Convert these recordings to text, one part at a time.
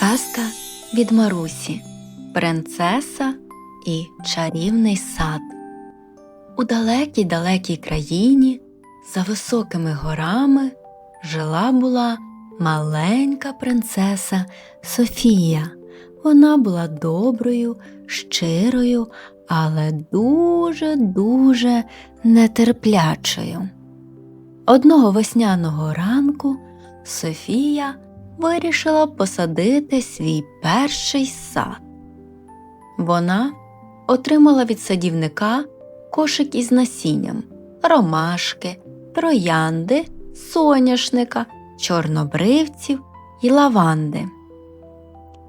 Казка від Марусі Принцеса і чарівний сад. У далекій далекій країні за високими горами жила була маленька принцеса Софія. Вона була доброю, щирою, але дуже дуже нетерплячою. Одного весняного ранку Софія вирішила посадити свій перший сад. Вона отримала від садівника кошик із насінням, ромашки, троянди, соняшника, чорнобривців і лаванди.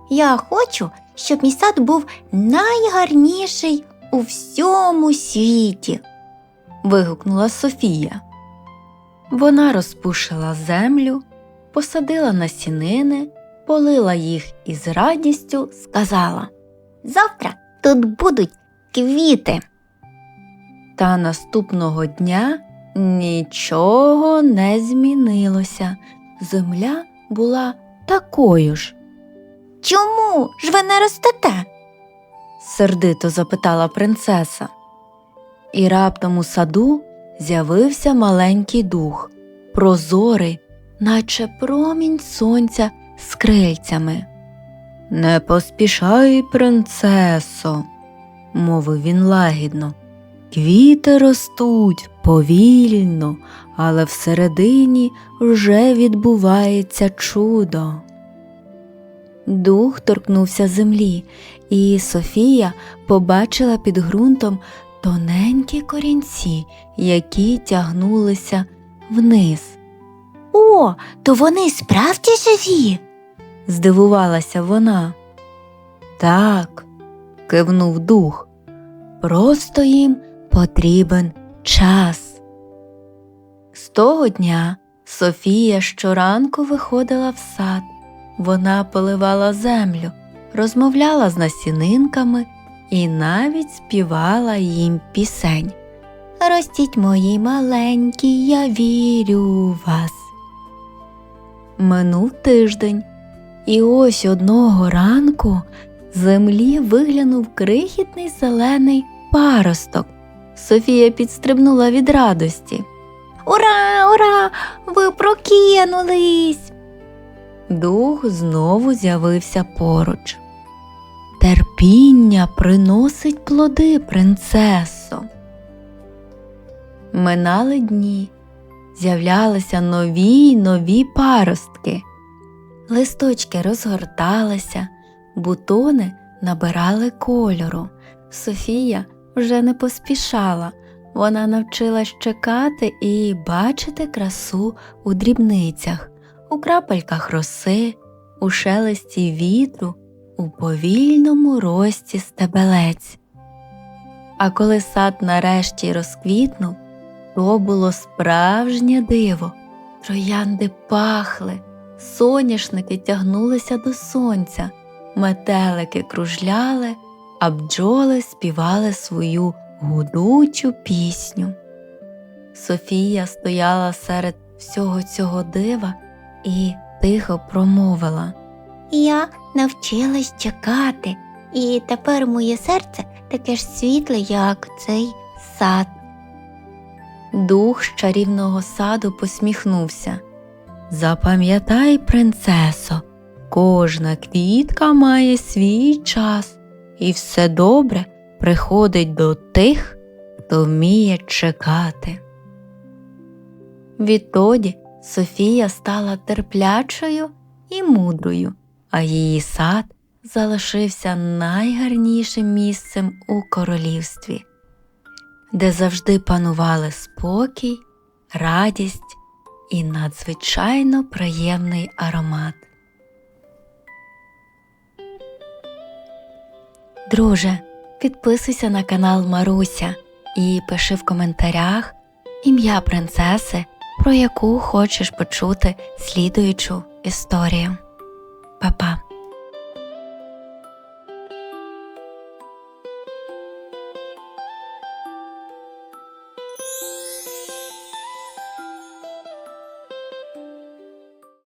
Я хочу, щоб мій сад був найгарніший у всьому світі. вигукнула Софія. Вона розпушила землю, посадила насінини, полила їх і з радістю сказала. Завтра тут будуть квіти. Та наступного дня нічого не змінилося. Земля була такою ж, Чому ж ви не ростете? сердито запитала принцеса. І раптом у саду з'явився маленький дух, прозорий, наче промінь сонця з крильцями. Не поспішай, принцесо, мовив він лагідно. Квіти ростуть повільно, але всередині вже відбувається чудо. Дух торкнувся землі, і Софія побачила під ґрунтом тоненькі корінці, які тягнулися вниз. О, то вони справді живі. Здивувалася вона. Так, кивнув дух. Просто їм потрібен час. З того дня Софія щоранку виходила в сад. Вона поливала землю, розмовляла з насінинками і навіть співала їм пісень. Ростіть мої маленькі, я вірю у вас. Минув тиждень, і ось одного ранку землі виглянув крихітний зелений паросток. Софія підстрибнула від радості. Ура, ура! Ви прокинулись. Дух знову з'явився поруч. Терпіння приносить плоди, принцесо. Минали дні, з'являлися нові й нові паростки. Листочки розгорталися, бутони набирали кольору. Софія вже не поспішала. Вона навчилась чекати і бачити красу у дрібницях, у крапельках роси, у шелесті вітру, у повільному рості стебелець. А коли сад нарешті розквітнув, то було справжнє диво. Троянди пахли, соняшники тягнулися до сонця, метелики кружляли, а бджоли співали свою гудучу пісню. Софія стояла серед всього цього дива і тихо промовила. Я навчилась чекати, і тепер моє серце таке ж світле, як цей сад. Дух з чарівного саду посміхнувся. Запам'ятай, принцесо, кожна квітка має свій час, і все добре приходить до тих, хто вміє чекати. Відтоді Софія стала терплячою і мудрою, а її сад залишився найгарнішим місцем у королівстві, де завжди панували спокій, радість і надзвичайно приємний аромат. Друже, підписуйся на канал Маруся і пиши в коментарях ім'я принцеси, про яку хочеш почути слідуючу історію. Па-па!